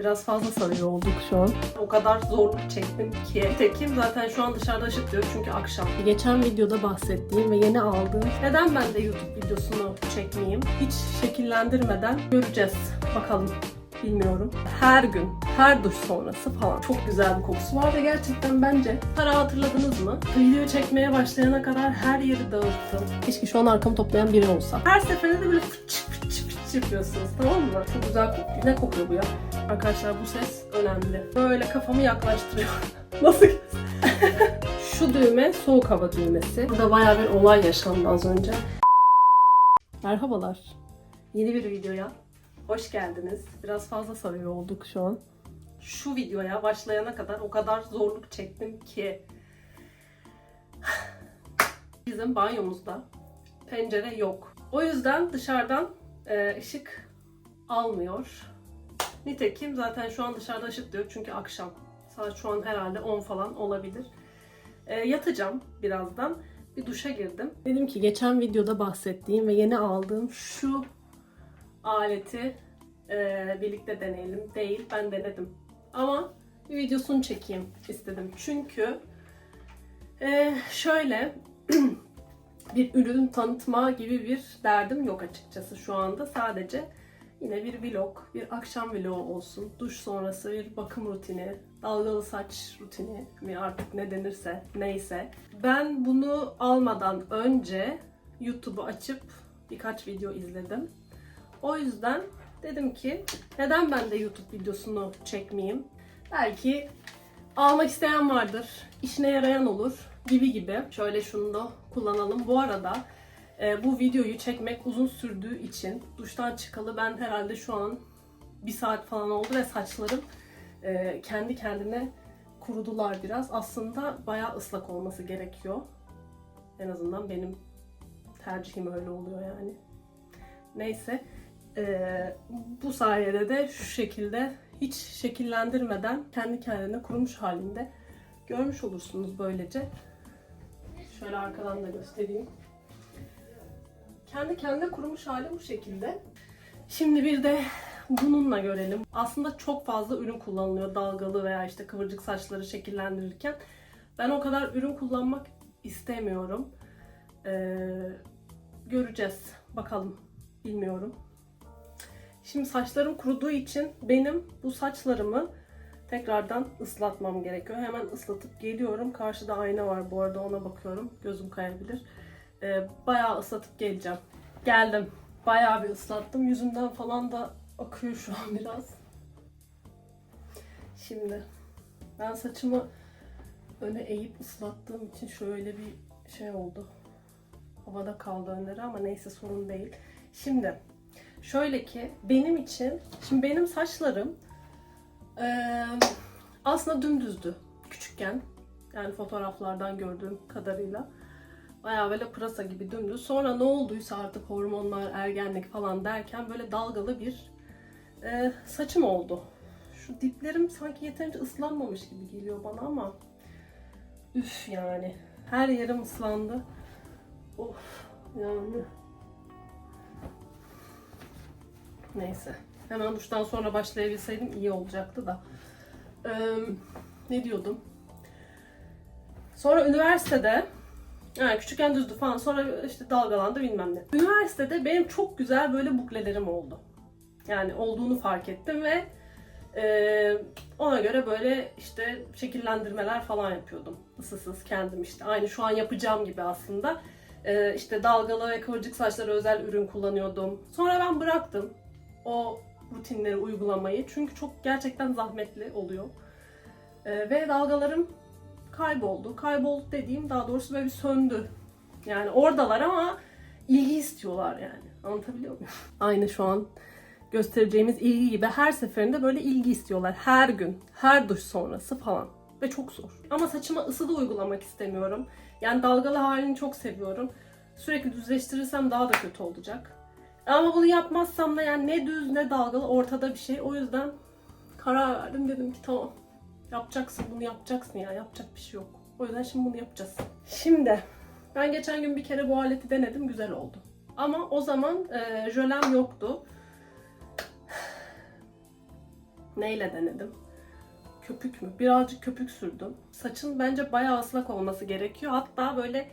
Biraz fazla sarıyor olduk şu an. O kadar zorluk çektim ki. Tekim zaten şu an dışarıda ışıklıyor çünkü akşam. Geçen videoda bahsettiğim ve yeni aldığım neden ben de YouTube videosunu çekmeyeyim? Hiç şekillendirmeden göreceğiz. Bakalım. Bilmiyorum. Her gün, her duş sonrası falan çok güzel bir kokusu var ve gerçekten bence para hatırladınız mı? Video çekmeye başlayana kadar her yeri dağıttım. Keşke şu an arkamı toplayan biri olsa. Her seferinde de böyle fıç fıç fıç yapıyorsunuz tamam mı? Çok güzel kokuyor. Ne kokuyor bu ya? Arkadaşlar bu ses önemli. Böyle kafamı yaklaştırıyor. Nasıl? Şu düğme soğuk hava düğmesi. Burada bayağı bir olay yaşandı az önce. Merhabalar. Yeni bir videoya hoş geldiniz. Biraz fazla sarıyor olduk şu an. Şu videoya başlayana kadar o kadar zorluk çektim ki bizim banyomuzda pencere yok. O yüzden dışarıdan e, ışık almıyor. Nitekim zaten şu an dışarıda ışık diyor çünkü akşam. Saat şu an herhalde 10 falan olabilir. E, yatacağım birazdan. Bir duşa girdim. Dedim ki geçen videoda bahsettiğim ve yeni aldığım şu aleti e, birlikte deneyelim. Değil, ben denedim. Ama bir videosunu çekeyim istedim. Çünkü e, şöyle bir ürün tanıtma gibi bir derdim yok açıkçası şu anda. Sadece yine bir vlog, bir akşam vlogu olsun. Duş sonrası bir bakım rutini, dalgalı saç rutini mi artık ne denirse neyse. Ben bunu almadan önce YouTube'u açıp birkaç video izledim. O yüzden dedim ki neden ben de YouTube videosunu çekmeyeyim? Belki almak isteyen vardır, işine yarayan olur gibi gibi. Şöyle şunu da kullanalım. Bu arada e, bu videoyu çekmek uzun sürdüğü için duştan çıkalı ben herhalde şu an bir saat falan oldu ve saçlarım e, kendi kendine kurudular biraz. Aslında bayağı ıslak olması gerekiyor. En azından benim tercihim öyle oluyor yani. Neyse. e, bu sayede de şu şekilde hiç şekillendirmeden kendi kendine kurumuş halinde görmüş olursunuz böylece. Şöyle arkadan da göstereyim. Kendi kendine kurumuş hali bu şekilde. Şimdi bir de bununla görelim. Aslında çok fazla ürün kullanılıyor dalgalı veya işte kıvırcık saçları şekillendirirken. Ben o kadar ürün kullanmak istemiyorum. Ee, göreceğiz. Bakalım. Bilmiyorum. Şimdi saçlarım kuruduğu için benim bu saçlarımı tekrardan ıslatmam gerekiyor. Hemen ıslatıp geliyorum. Karşıda ayna var bu arada ona bakıyorum. Gözüm kayabilir. Ee, bayağı ıslatıp geleceğim. Geldim. Bayağı bir ıslattım. Yüzümden falan da akıyor şu an biraz. Şimdi ben saçımı öne eğip ıslattığım için şöyle bir şey oldu. Havada kaldı önleri ama neyse sorun değil. Şimdi şöyle ki benim için şimdi benim saçlarım eee, aslında dümdüzdü küçükken. Yani fotoğraflardan gördüğüm kadarıyla. Bayağı böyle pırasa gibi dümdüz. Sonra ne olduysa artık hormonlar, ergenlik falan derken böyle dalgalı bir eee, saçım oldu. Şu diplerim sanki yeterince ıslanmamış gibi geliyor bana ama üf yani. Her yerim ıslandı. Of yani. Neyse. Hemen duştan sonra başlayabilseydim iyi olacaktı da. Ee, ne diyordum? Sonra üniversitede yani küçükken düzdü falan sonra işte dalgalandı bilmem ne. Üniversitede benim çok güzel böyle buklelerim oldu. Yani olduğunu fark ettim ve e, ona göre böyle işte şekillendirmeler falan yapıyordum. Isısız kendim işte. Aynı şu an yapacağım gibi aslında. E, işte dalgalı ve kıvırcık saçlara özel ürün kullanıyordum. Sonra ben bıraktım o rutinleri uygulamayı. Çünkü çok gerçekten zahmetli oluyor. E, ve dalgalarım kayboldu. Kayboldu dediğim daha doğrusu böyle bir söndü. Yani oradalar ama ilgi istiyorlar yani. Anlatabiliyor muyum? Aynı şu an göstereceğimiz ilgi gibi her seferinde böyle ilgi istiyorlar. Her gün, her duş sonrası falan. Ve çok zor. Ama saçıma ısı da uygulamak istemiyorum. Yani dalgalı halini çok seviyorum. Sürekli düzleştirirsem daha da kötü olacak. Ama bunu yapmazsam da yani ne düz ne dalgalı ortada bir şey. O yüzden karar verdim dedim ki tamam. Yapacaksın bunu yapacaksın ya yapacak bir şey yok. O yüzden şimdi bunu yapacağız. Şimdi ben geçen gün bir kere bu aleti denedim güzel oldu. Ama o zaman e, jölem yoktu. Neyle denedim? Köpük mü? Birazcık köpük sürdüm. Saçın bence bayağı ıslak olması gerekiyor. Hatta böyle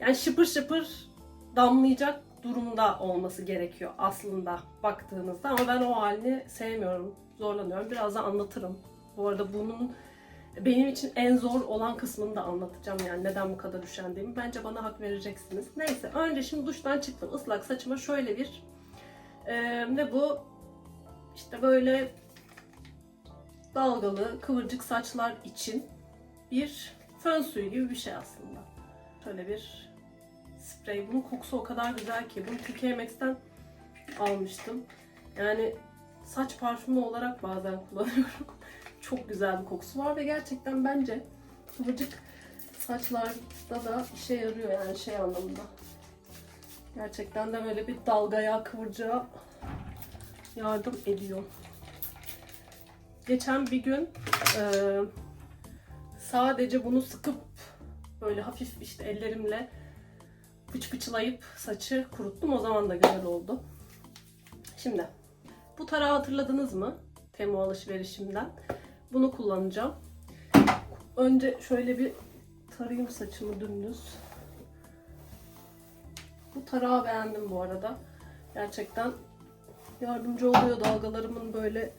yani şıpır şıpır damlayacak durumda olması gerekiyor aslında baktığınızda. Ama ben o halini sevmiyorum. Zorlanıyorum. Biraz da anlatırım. Bu arada bunun benim için en zor olan kısmını da anlatacağım yani neden bu kadar üşendiğimi. Bence bana hak vereceksiniz. Neyse önce şimdi duştan çıktım. Islak saçıma şöyle bir e, ve bu işte böyle dalgalı kıvırcık saçlar için bir fön suyu gibi bir şey aslında. Şöyle bir sprey. Bunun kokusu o kadar güzel ki. Bunu Türkiye Max'ten almıştım. Yani saç parfümü olarak bazen kullanıyorum. Çok güzel bir kokusu var ve gerçekten bence kıvırcık saçlarda da işe yarıyor yani şey anlamında. Gerçekten de böyle bir dalgaya, kıvırcığa yardım ediyor. Geçen bir gün e, sadece bunu sıkıp böyle hafif işte ellerimle fıç fıçılayıp saçı kuruttum. O zaman da güzel oldu. Şimdi bu tarağı hatırladınız mı? Temu alışverişimden. Bunu kullanacağım. Önce şöyle bir tarayayım saçımı dümdüz. Bu tarağı beğendim bu arada. Gerçekten yardımcı oluyor dalgalarımın böyle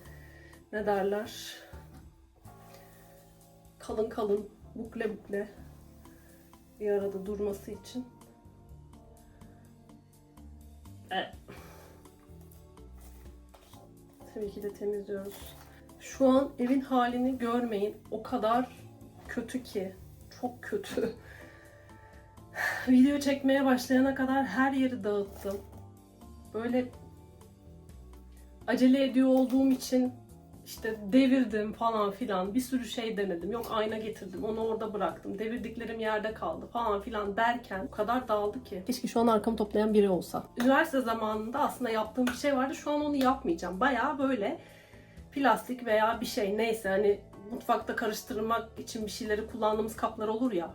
ne derler kalın kalın bukle bukle bir arada durması için. Evet. Tabii ki de temizliyoruz. Şu an evin halini görmeyin. O kadar kötü ki. Çok kötü. Video çekmeye başlayana kadar her yeri dağıttım. Böyle acele ediyor olduğum için işte devirdim falan filan bir sürü şey denedim. Yok ayna getirdim onu orada bıraktım. Devirdiklerim yerde kaldı falan filan derken o kadar dağıldı ki. Keşke şu an arkamı toplayan biri olsa. Üniversite zamanında aslında yaptığım bir şey vardı. Şu an onu yapmayacağım. Bayağı böyle plastik veya bir şey neyse hani mutfakta karıştırmak için bir şeyleri kullandığımız kaplar olur ya.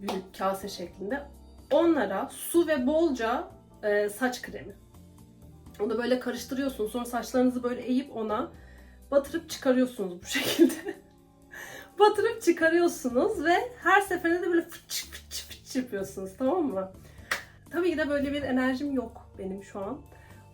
Büyük kase şeklinde. Onlara su ve bolca e, saç kremi. Onu böyle karıştırıyorsunuz. Sonra saçlarınızı böyle eğip ona batırıp çıkarıyorsunuz bu şekilde. batırıp çıkarıyorsunuz ve her seferinde de böyle fıç fıç fıç yapıyorsunuz tamam mı? Tabii ki de böyle bir enerjim yok benim şu an.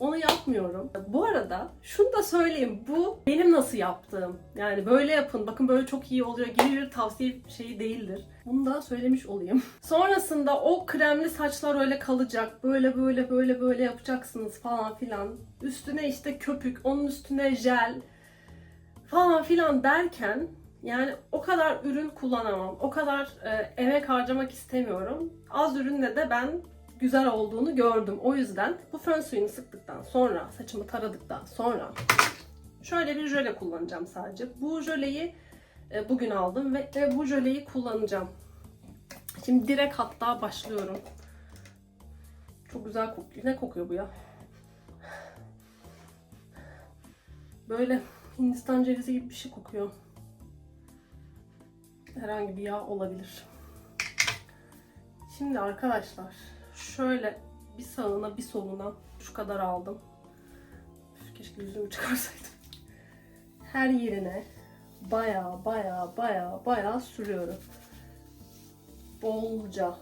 Onu yapmıyorum. Bu arada şunu da söyleyeyim. Bu benim nasıl yaptığım. Yani böyle yapın. Bakın böyle çok iyi oluyor gibi bir tavsiye şeyi değildir. Bunu da söylemiş olayım. Sonrasında o kremli saçlar öyle kalacak. Böyle böyle böyle böyle yapacaksınız falan filan. Üstüne işte köpük, onun üstüne jel falan filan derken yani o kadar ürün kullanamam. O kadar e, emek harcamak istemiyorum. Az ürünle de ben güzel olduğunu gördüm. O yüzden bu fön suyunu sıktıktan sonra, saçımı taradıktan sonra şöyle bir jöle kullanacağım sadece. Bu jöleyi e, bugün aldım ve e, bu jöleyi kullanacağım. Şimdi direkt hatta başlıyorum. Çok güzel kokuyor. Ne kokuyor bu ya? Böyle Hindistan cevizi gibi bir şey kokuyor. Herhangi bir yağ olabilir. Şimdi arkadaşlar şöyle bir sağına bir soluna şu kadar aldım. Üf, Keşke yüzümü çıkarsaydım. Her yerine baya baya baya baya sürüyorum. Bolca.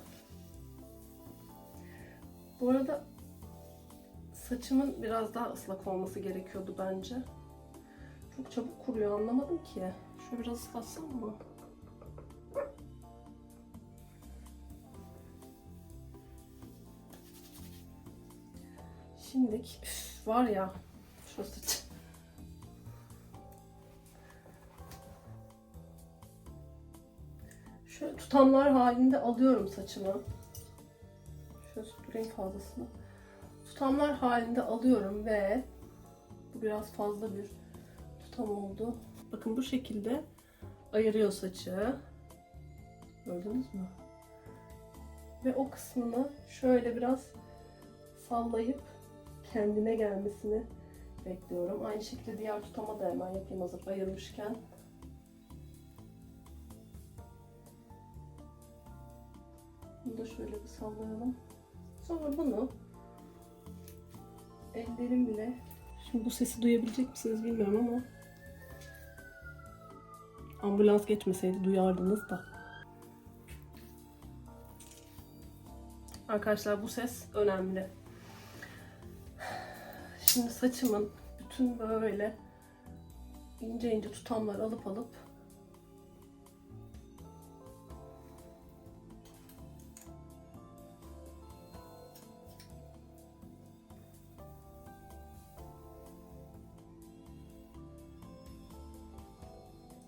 Bu arada saçımın biraz daha ıslak olması gerekiyordu bence. Çok çabuk kuruyor anlamadım ki. Şöyle biraz ıslatsam mı? Şimdilik üf, var ya şu saç. Şöyle tutamlar halinde alıyorum saçımı. Şöyle süpüreyim fazlasını. Tutamlar halinde alıyorum ve bu biraz fazla bir tutam oldu. Bakın bu şekilde ayırıyor saçı. Gördünüz mü? Ve o kısmını şöyle biraz sallayıp kendine gelmesini bekliyorum. Aynı şekilde diğer tutama da hemen yapayım hazır ayırmışken. Bunu da şöyle bir sallayalım. Sonra bunu ellerimle Şimdi bu sesi duyabilecek misiniz bilmiyorum ama ambulans geçmeseydi duyardınız da. Arkadaşlar bu ses önemli. Şimdi saçımın bütün böyle ince ince tutamları alıp alıp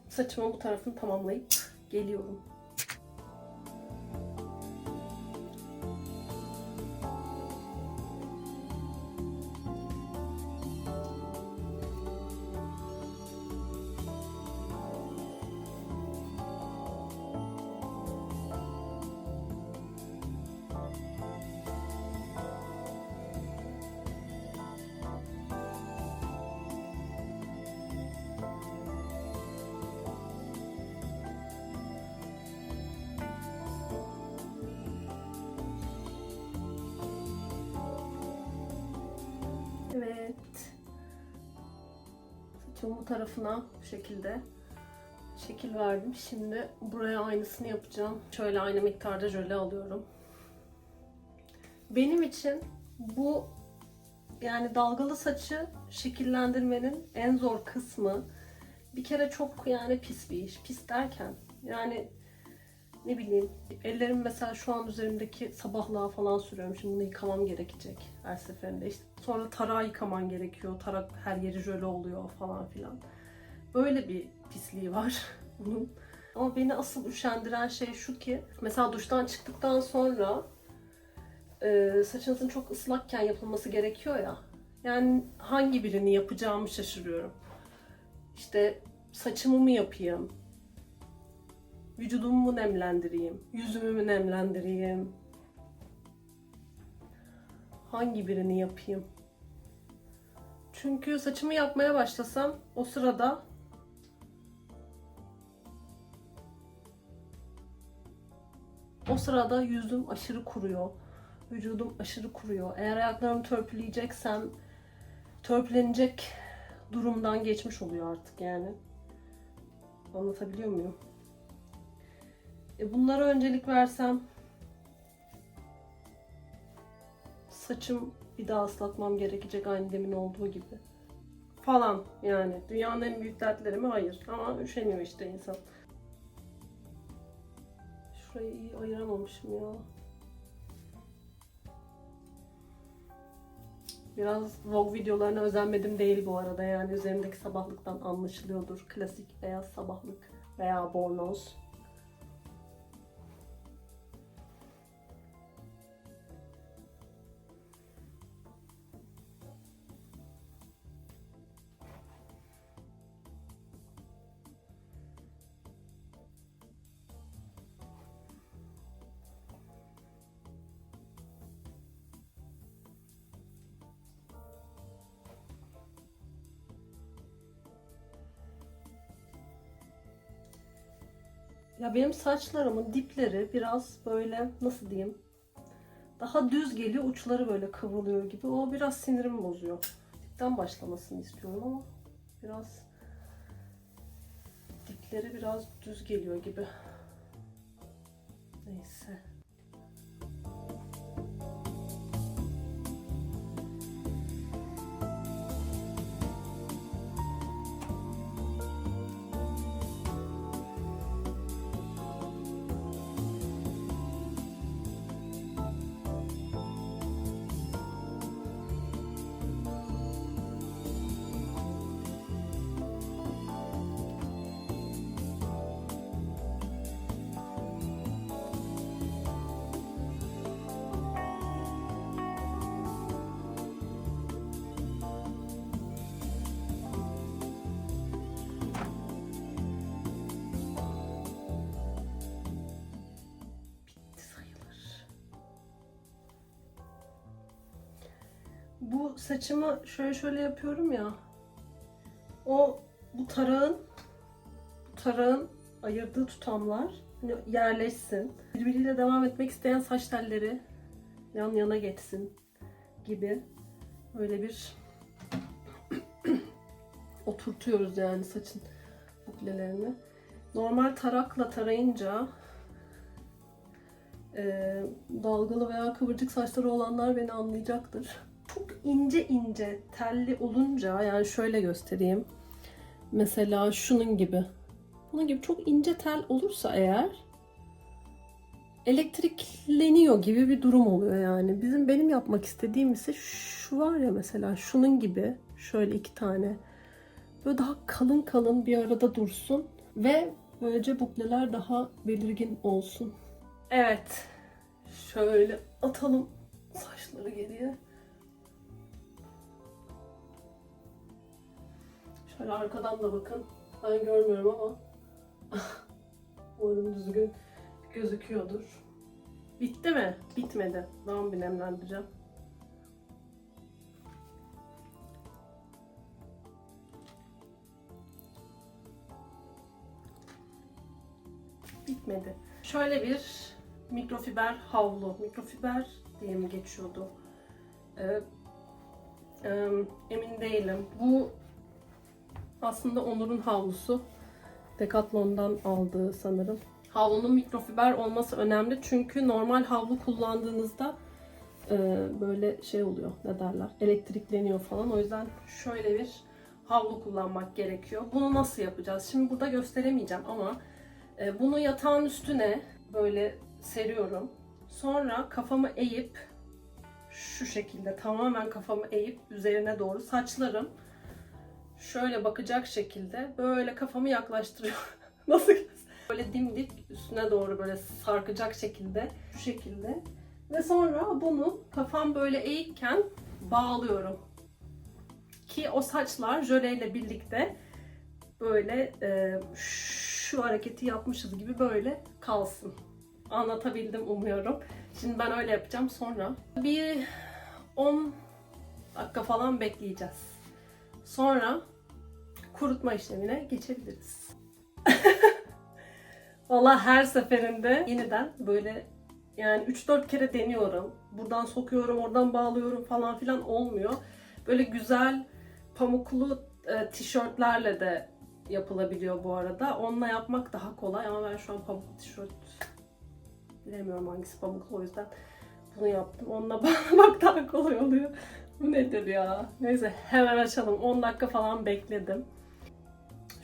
saçımın bu tarafını tamamlayıp geliyorum. Saçımın bu tarafına bu şekilde şekil verdim. Şimdi buraya aynısını yapacağım. Şöyle aynı miktarda jöle alıyorum. Benim için bu yani dalgalı saçı şekillendirmenin en zor kısmı bir kere çok yani pis bir iş. Pis derken yani ne bileyim ellerim mesela şu an üzerimdeki sabahlığa falan sürüyorum. Şimdi bunu yıkamam gerekecek her seferinde. İşte sonra tarağı yıkaman gerekiyor. Tarak her yeri jöle oluyor falan filan. Böyle bir pisliği var bunun. Ama beni asıl üşendiren şey şu ki mesela duştan çıktıktan sonra e, saçınızın çok ıslakken yapılması gerekiyor ya. Yani hangi birini yapacağımı şaşırıyorum. İşte saçımı mı yapayım? Vücudumu mu nemlendireyim? Yüzümü mü nemlendireyim? Hangi birini yapayım? Çünkü saçımı yapmaya başlasam o sırada o sırada yüzüm aşırı kuruyor. Vücudum aşırı kuruyor. Eğer ayaklarımı törpüleyeceksem törpülenecek durumdan geçmiş oluyor artık yani. Anlatabiliyor muyum? E bunlara öncelik versem saçım bir daha ıslatmam gerekecek aynı demin olduğu gibi. Falan yani. Dünyanın en büyük dertleri mi? Hayır. Ama üşeniyor işte insan. Şurayı iyi ayıramamışım ya. Biraz vlog videolarına özenmedim değil bu arada yani üzerimdeki sabahlıktan anlaşılıyordur. Klasik beyaz sabahlık veya bornoz. Ya benim saçlarımın dipleri biraz böyle nasıl diyeyim? Daha düz geliyor, uçları böyle kıvrılıyor gibi. O biraz sinirimi bozuyor. Dipten başlamasını istiyorum ama biraz dipleri biraz düz geliyor gibi. Neyse. Saçımı şöyle şöyle yapıyorum ya. O bu tarağın bu tarağın ayırdığı tutamlar hani yerleşsin. Birbiriyle devam etmek isteyen saç telleri yan yana geçsin gibi böyle bir oturtuyoruz yani saçın buklelerini. Normal tarakla tarayınca e, dalgalı veya kıvırcık saçları olanlar beni anlayacaktır. İnce ince telli olunca yani şöyle göstereyim. Mesela şunun gibi. Bunun gibi çok ince tel olursa eğer elektrikleniyor gibi bir durum oluyor yani. Bizim benim yapmak istediğim ise şu var ya mesela şunun gibi şöyle iki tane böyle daha kalın kalın bir arada dursun ve böylece bukleler daha belirgin olsun. Evet. Şöyle atalım saçları geriye. Şöyle arkadan da bakın. Ben görmüyorum ama umarım düzgün gözüküyordur. Bitti mi? Bitmedi. Daha bir nemlendireceğim. Bitmedi. Şöyle bir mikrofiber havlu. Mikrofiber diye mi geçiyordu? Ee, e, emin değilim. Bu aslında Onur'un havlusu. Decathlon'dan aldığı sanırım. Havlunun mikrofiber olması önemli çünkü normal havlu kullandığınızda e, böyle şey oluyor ne derler elektrikleniyor falan o yüzden şöyle bir havlu kullanmak gerekiyor. Bunu nasıl yapacağız? Şimdi burada gösteremeyeceğim ama e, bunu yatağın üstüne böyle seriyorum. Sonra kafamı eğip şu şekilde tamamen kafamı eğip üzerine doğru saçlarım şöyle bakacak şekilde böyle kafamı yaklaştırıyorum. Nasıl Böyle dimdik üstüne doğru böyle sarkacak şekilde şu şekilde. Ve sonra bunu kafam böyle eğikken bağlıyorum. Ki o saçlar jöleyle birlikte böyle e, şu hareketi yapmışız gibi böyle kalsın. Anlatabildim umuyorum. Şimdi ben öyle yapacağım sonra. Bir 10 dakika falan bekleyeceğiz. Sonra kurutma işlemine geçebiliriz. Valla her seferinde yeniden böyle yani 3-4 kere deniyorum. Buradan sokuyorum, oradan bağlıyorum falan filan olmuyor. Böyle güzel pamuklu e, tişörtlerle de yapılabiliyor bu arada. Onunla yapmak daha kolay ama ben şu an pamuklu tişört bilemiyorum hangisi pamuklu o yüzden bunu yaptım. Onunla bağlamak daha kolay oluyor. Bu nedir ya? Neyse hemen açalım. 10 dakika falan bekledim.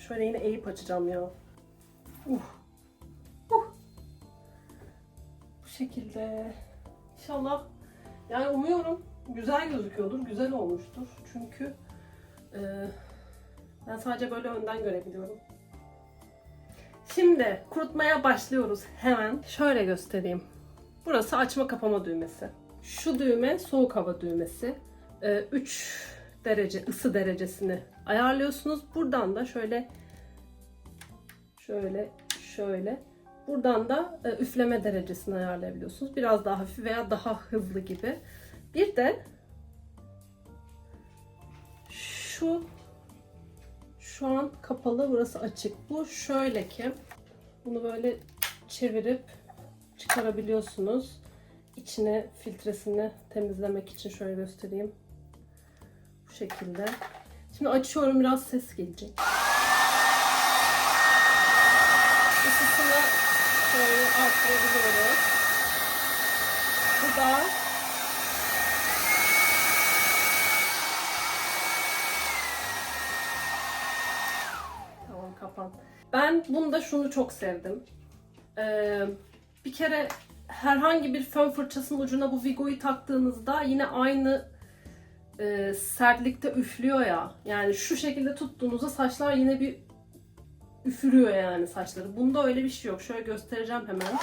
Şöyle yine eğip açacağım ya. Uh. Uh. Bu şekilde. İnşallah yani umuyorum güzel gözüküyordur, güzel olmuştur. Çünkü e, ben sadece böyle önden görebiliyorum. Şimdi kurutmaya başlıyoruz hemen. Şöyle göstereyim. Burası açma kapama düğmesi. Şu düğme soğuk hava düğmesi. 3 derece ısı derecesini ayarlıyorsunuz. Buradan da şöyle şöyle şöyle buradan da e, üfleme derecesini ayarlayabiliyorsunuz. Biraz daha hafif veya daha hızlı gibi. Bir de şu şu an kapalı burası açık. Bu şöyle ki bunu böyle çevirip çıkarabiliyorsunuz. İçine filtresini temizlemek için şöyle göstereyim. Bu şekilde. Şimdi açıyorum biraz ses gelecek. Isısını şöyle arttırabiliyoruz. Bu da Tamam kapan. Ben bunda şunu çok sevdim. Ee, bir kere herhangi bir fön fırçasının ucuna bu Vigo'yu taktığınızda yine aynı e, sertlikte üflüyor ya. Yani şu şekilde tuttuğunuzda saçlar yine bir üfürüyor yani saçları. Bunda öyle bir şey yok. Şöyle göstereceğim hemen.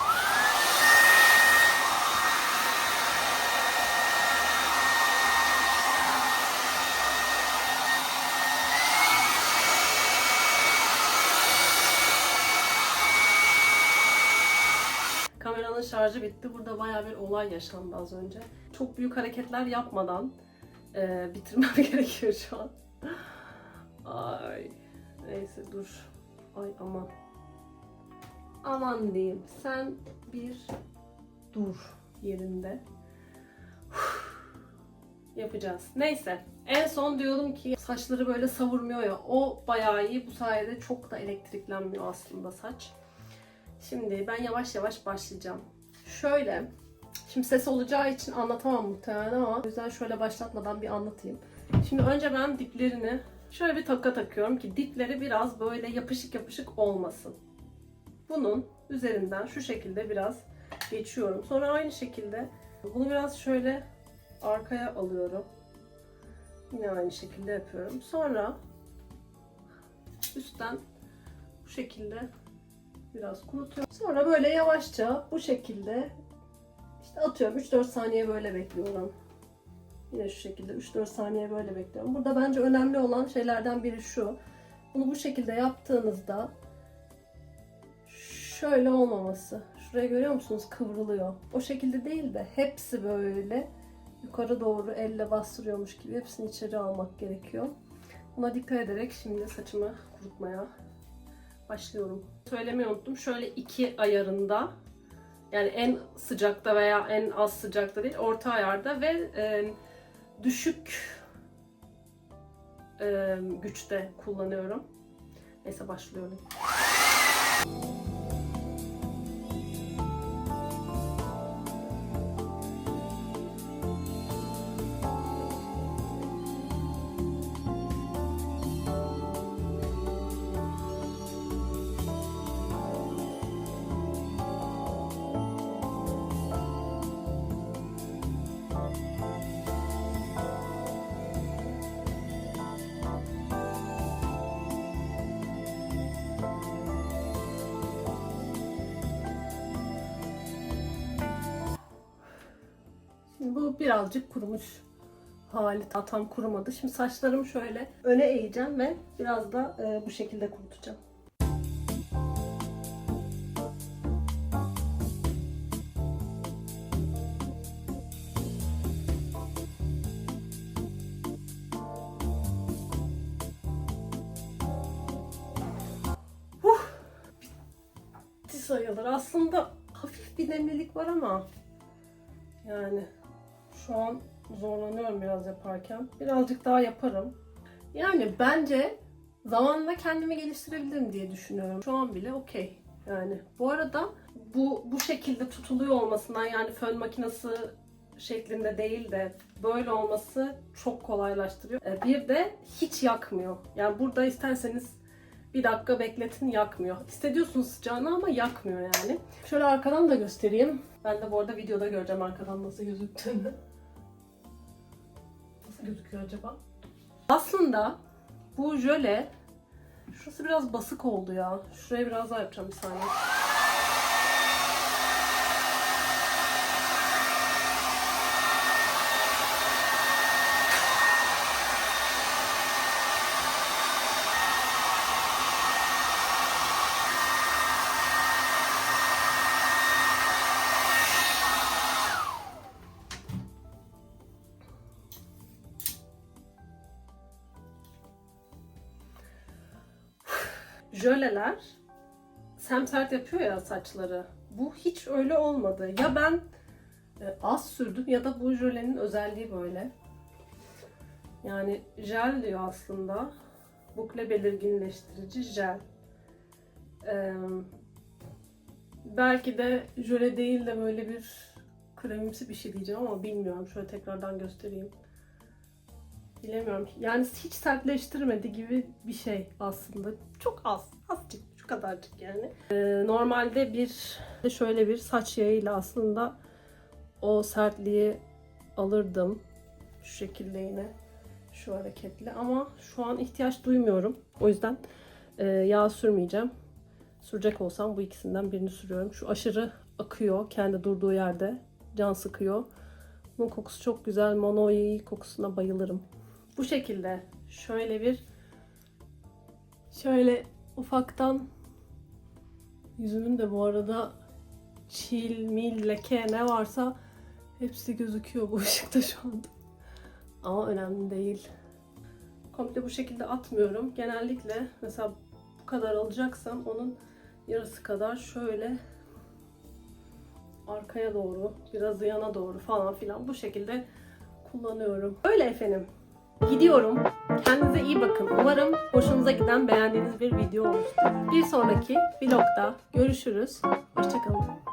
Kameranın şarjı bitti. Burada bayağı bir olay yaşandı az önce. Çok büyük hareketler yapmadan e, bitirmem gerekiyor şu an. Ay. Neyse dur. Ay aman. Aman diyeyim. Sen bir dur yerinde. yapacağız. Neyse. En son diyordum ki saçları böyle savurmuyor ya. O bayağı iyi. Bu sayede çok da elektriklenmiyor aslında saç. Şimdi ben yavaş yavaş başlayacağım. Şöyle. Şimdi ses olacağı için anlatamam muhtemelen ama o yüzden şöyle başlatmadan bir anlatayım. Şimdi önce ben diplerini şöyle bir taka takıyorum ki dipleri biraz böyle yapışık yapışık olmasın. Bunun üzerinden şu şekilde biraz geçiyorum. Sonra aynı şekilde bunu biraz şöyle arkaya alıyorum. Yine aynı şekilde yapıyorum. Sonra üstten bu şekilde biraz kurutuyorum. Sonra böyle yavaşça bu şekilde atıyorum 3-4 saniye böyle bekliyorum. Yine şu şekilde 3-4 saniye böyle bekliyorum. Burada bence önemli olan şeylerden biri şu. Bunu bu şekilde yaptığınızda şöyle olmaması. Şuraya görüyor musunuz? Kıvrılıyor. O şekilde değil de hepsi böyle yukarı doğru elle bastırıyormuş gibi hepsini içeri almak gerekiyor. Buna dikkat ederek şimdi saçımı kurutmaya başlıyorum. Söylemeyi unuttum. Şöyle iki ayarında yani en sıcakta veya en az sıcakta değil orta ayarda ve e, düşük e, güçte kullanıyorum. Neyse başlıyorum. Birazcık kurumuş hali tam kurumadı. Şimdi saçlarımı şöyle öne eğeceğim ve biraz da e, bu şekilde kurutacağım. Sayılır. Aslında hafif bir nemlilik var ama yani şu an zorlanıyorum biraz yaparken. Birazcık daha yaparım. Yani bence zamanla kendimi geliştirebilirim diye düşünüyorum. Şu an bile okey. Yani bu arada bu bu şekilde tutuluyor olmasından yani fön makinesi şeklinde değil de böyle olması çok kolaylaştırıyor. Ee, Bir de hiç yakmıyor. Yani burada isterseniz bir dakika bekletin yakmıyor. Hissediyorsunuz sıcağını ama yakmıyor yani. Şöyle arkadan da göstereyim. Ben de bu arada videoda göreceğim arkadan nasıl gözüktüğünü. Gözüküyor acaba? Aslında bu jöle şurası biraz basık oldu ya. Şuraya biraz daha yapacağım bir saniye. Jöleler semsert yapıyor ya saçları. Bu hiç öyle olmadı. Ya ben e, az sürdüm ya da bu jölenin özelliği böyle. Yani jel diyor aslında. Bukle belirginleştirici jel. Ee, belki de jöle değil de böyle bir kremimsi bir şey diyeceğim ama bilmiyorum. Şöyle tekrardan göstereyim. Bilemiyorum. Yani hiç sertleştirmedi gibi bir şey aslında. Çok az. Azıcık. Şu kadarcık yani. Ee, normalde bir şöyle bir saç yağıyla aslında o sertliği alırdım. Şu şekilde yine. Şu hareketle. Ama şu an ihtiyaç duymuyorum. O yüzden e, yağ sürmeyeceğim. Sürecek olsam bu ikisinden birini sürüyorum. Şu aşırı akıyor kendi durduğu yerde. Can sıkıyor. Bunun kokusu çok güzel. Monoi kokusuna bayılırım. Bu şekilde şöyle bir şöyle ufaktan yüzümün de bu arada çil, mil, leke ne varsa hepsi gözüküyor bu ışıkta şu anda. Ama önemli değil. Komple bu şekilde atmıyorum. Genellikle mesela bu kadar alacaksam onun yarısı kadar şöyle arkaya doğru, biraz yana doğru falan filan bu şekilde kullanıyorum. Öyle efendim. Gidiyorum. Kendinize iyi bakın. Umarım hoşunuza giden beğendiğiniz bir video olmuştur. Bir sonraki vlogda görüşürüz. Hoşçakalın.